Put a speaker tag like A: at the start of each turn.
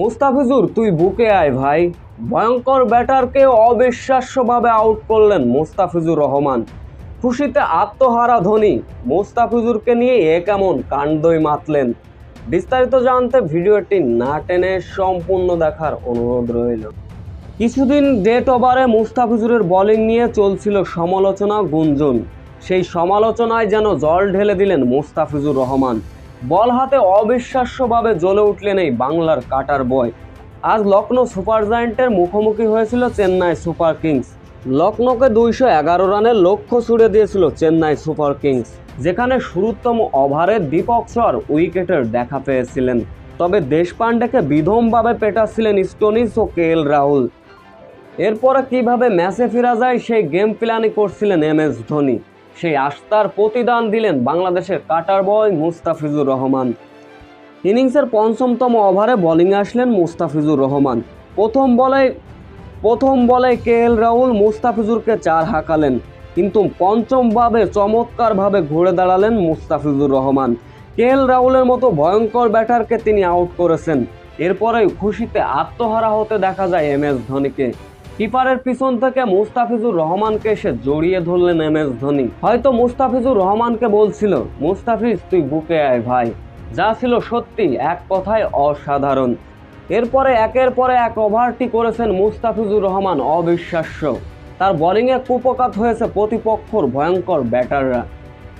A: মুস্তাফিজুর, তুই বুকে আয় ভাই। ভয়ঙ্কর ব্যাটারকে অবিশ্বাস্যভাবে আউট করলেন মুস্তাফিজুর রহমান। খুশিতে আত্মহারা ধোনি, মুস্তাফিজুরকে নিয়ে এ কেমন কাণ্ডই মাতলেন। বিস্তারিত জানতে ভিডিওটি না টেনে সম্পূর্ণ দেখার অনুরোধ রইল। কিছুদিন ডেট ওভারে মুস্তাফিজুরের বোলিং নিয়ে চলছিল সমালোচনা গুঞ্জন। সেই সমালোচনায় যেন জল ঢেলে দিলেন মুস্তাফিজুর রহমান। বল হাতে অবিশ্বাস্যভাবে জ্বলে উঠলেন এই বাংলার কাটার বয়। আজ লখনৌ সুপার জায়েন্টের মুখোমুখি হয়েছিল চেন্নাই সুপার কিংস। লখনৌকে দুইশো এগারো রানের লক্ষ্য ছুড়ে দিয়েছিল চেন্নাই সুপার কিংস, যেখানে শুরুতম ওভারে দীপক সর উইকেটের দেখা পেয়েছিলেন। তবে দেশপান্ডেকে বিধমভাবে পেটাচ্ছিলেন স্টোনিস ও কে এল রাহুল। এরপরে কীভাবে ম্যাচে ফেরা যায় সেই গেম প্ল্যানই করছিলেন এম এস ধোনি। সেই আস্থার প্রতিদান দিলেন বাংলাদেশের কাটার বয় মুস্তাফিজুর রহমান। ইনিংসের পঞ্চমতম ওভারে বোলিংয়ে আসলেন মুস্তাফিজুর রহমান। প্রথম বলে প্রথম বলে কে এল রাহুল মুস্তাফিজুরকে চার হাঁকালেন। কিন্তু পঞ্চমভাবে চমৎকারভাবে ঘুরে দাঁড়ালেন মুস্তাফিজুর রহমান। কে এল রাহুলের মতো ভয়ঙ্কর ব্যাটারকে তিনি আউট করেছেন। এরপরেই খুশিতে আত্মহারা হতে দেখা যায় এম এস ধোনিকে। কিপারের পিছন থেকে মুস্তাফিজুর রহমানকে এসে জড়িয়ে ধরলেন এম এস ধোনি। হয়তো মুস্তাফিজুর রহমানকে বলছিল, মুস্তাফিজ, তুই বুকে আয় ভাই। যা ছিল সত্যি, এক কথায় অসাধারণ। এরপরে একের পরে এক ওভারটি করেছেন মুস্তাফিজুর রহমান অবিশ্বাস্য। তার বোলিংয়ে কুপকাত হয়েছে প্রতিপক্ষর ভয়ঙ্কর ব্যাটাররা।